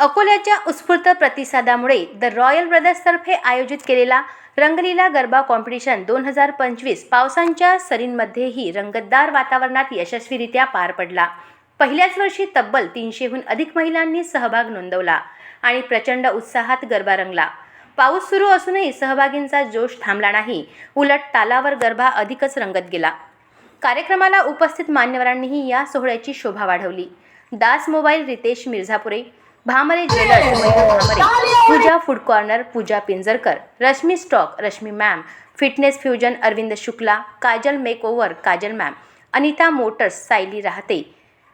अकोल्याच्या उत्स्फूर्त प्रतिसादामुळे द रॉयल ब्रदर्सतर्फे आयोजित केलेला रंगलीला गरबा कॉम्पिटिशन दोन हजार पंचवीस पावसांच्या सरींमध्येही रंगतदार वातावरणात यशस्वीरित्या पार पडला. पहिल्याच वर्षी तब्बल तीनशेहून अधिक महिलांनी सहभाग नोंदवला आणि प्रचंड उत्साहात गरबा रंगला. पाऊस सुरू असूनही सहभागींचा जोश थांबला नाही. उलट तालावर गरबा अधिकच रंगत गेला. कार्यक्रमाला उपस्थित मान्यवरांनीही या सोहळ्याची शोभा वाढवली. Das mobile Ritesh Mirzapure Bhamre jewellers Mayur Bhamre Pooja food corner Pooja Pinjarkar Rashmi stock Rashmi ma'am fitness fusion Arvind Shukla Kajal makeover Kajal ma'am Anita motors Sayali Rahate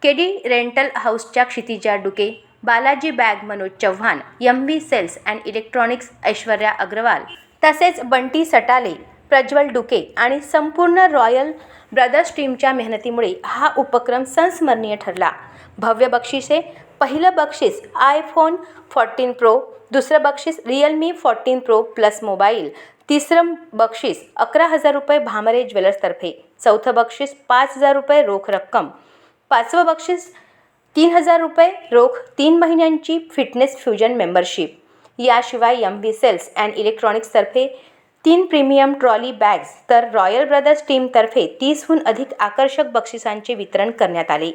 KD rental हाऊसच्या Kshitija Duke Balaji bag Manoj Chavan M V sales and electronics Aishwarya Agarwal तसेच बंटी सटाले प्रज्वल डुके आणि संपूर्ण royal brothers टीमच्या मेहनतीमुळे हा उपक्रम संस्मरणीय ठरला. भव्य बक्षिसे पहिलं बक्षीस आयफोन फॉर्टीन प्रो दुसरं बक्षीस Realme fourteen pro plus mobile तिसरं बक्षीस अकरा हजार रुपये भामरे ज्वेलर्सतर्फे चौथं बक्षीस पाच हजार रुपये रोख रक्कम पाचवं बक्षीस तीन हजार रुपये रोख तीन महिन्यांची फिटनेस फ्युजन मेंबरशिप याशिवाय एम व्ही सेल्स अँड इलेक्ट्रॉनिक्सतर्फे तीन प्रीमियम ट्रॉली बॅग्स तर रॉयल ब्रदर्स टीमतर्फे तीसहून अधिक आकर्षक बक्षिसांचे वितरण करण्यात आले.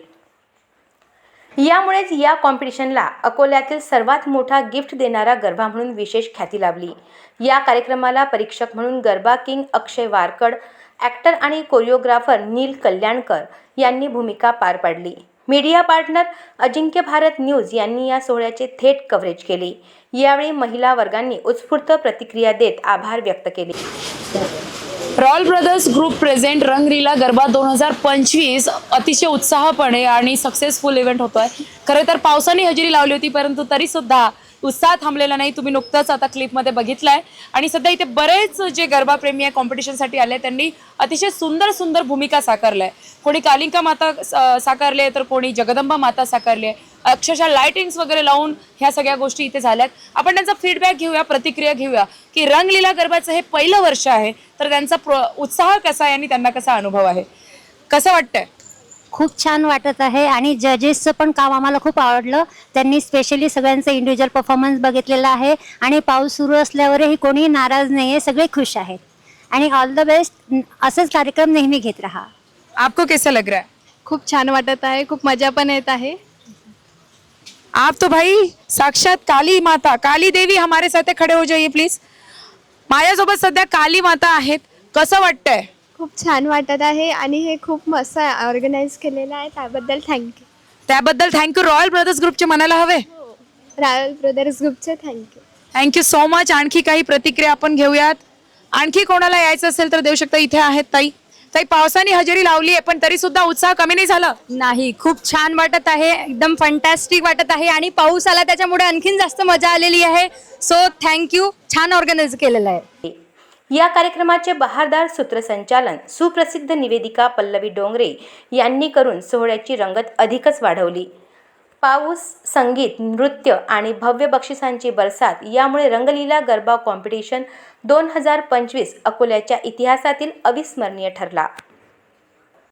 यामुळेच या कॉम्पिटिशनला अकोल्यातील सर्वात मोठा गिफ्ट देणारा गरबा म्हणून विशेष ख्याती लाभली. या कार्यक्रमाला परीक्षक म्हणून गरबा किंग अक्षय वारकड ॲक्टर आणि कोरिओग्राफर नील कल्याणकर यांनी भूमिका पार पाडली. Media partner Ajinkya Bharat news यांनी या सोहळ्याचे थेट कव्हरेज केले. यावेळी महिला वर्गांनी उत्स्फूर्त प्रतिक्रिया देत आभार व्यक्त केले. Royal brothers group present Rangrila garba दोन हजार पंचवीस अतिशय उत्साहपणे आणि सक्सेसफुल इव्हेंट होतोय. खरं तर पावसाने हजेरी लावली होती परंतु तरी सुद्धा उत्साह थांबलेला नाही. तुम्ही नुकतंच आता क्लिपमध्ये बघितलंय. आणि सध्या इथे बरेच जे गरबाप्रेमी आहे कॉम्पिटिशनसाठी आले त्यांनी अतिशय सुंदर सुंदर भूमिका साकारल्या आहे कोणी कालिंका माता साकारले साकारली आहे तर कोणी जगदंबा माता साकारली आहे. अक्षरशः लायटिंग्स वगैरे लावून ह्या सगळ्या गोष्टी इथे झाल्यात आपण त्यांचा फीडबॅक घेऊया प्रतिक्रिया घेऊया की रंगलीला गरबाचं हे पहिलं वर्ष आहे तर त्यांचा प्र उत्साह कसा आहे आणि त्यांना कसा अनुभव आहे? कसं वाटतंय? खूप छान वाटत आहे आणि जजेसचं पण काम आम्हाला खूप आवडलं. त्यांनी स्पेशली सगळ्यांचं इंडिव्हिज्युअल परफॉर्मन्स बघितलेला आहे आणि पाऊस सुरू असल्यावरही कोणी नाराज नाही आहे सगळे खुश आहेत. आणि ऑल द बेस्ट असेच कार्यक्रम नेहमी घेत राहा. आपको कैसा लग रहा है? खूप छान वाटत आहे खूप मजा पण येत आहे. आप तो भाई साक्षात काली माता काली देवी हमारे साथ खडे हो जाइए प्लीज माझ्यासोबत सध्या काली माता आहेत. कसं वाटतंय? खूप छान वाटत आहे आणि हे खूप मस्त ऑर्गनाईज केलेलं आहे. त्याबद्दल थँक्यू त्याबद्दल थँक्यू रॉयल ब्रदर्स ग्रुपचे म्हणायला हवे? रॉयल ब्रदर्स ग्रुपचे thank you thank you so much आणखी काही प्रतिक्रिया आपण घेऊयात. आणखी कोणाला यायचं असेल तर देऊ शकता. इथे आहेत ताई. ताई पावसाने हजेरी लावली आहे पण तरी सुद्धा उत्साह कमी नाही झाला. नाही खूप छान वाटत आहे. एकदम फंटॅस्टिक वाटत आहे. आणि पाऊस आला त्याच्यामुळे आणखीन जास्त मजा आलेली आहे. सो थँक्यू छान ऑर्गनाईज केलेलं आहे. या कार्यक्रमाचे बहारदार सूत्रसंचालन सुप्रसिद्ध निवेदिका पल्लवी डोंगरे यांनी करून सोहळ्याची रंगत अधिकच वाढवली. पाऊस संगीत नृत्य आणि भव्य बक्षिसांची बरसात यामुळे रंगलीला गरबा कॉम्पिटिशन दोन हजार पंचवीस अकोल्याच्या इतिहासातील अविस्मरणीय ठरला.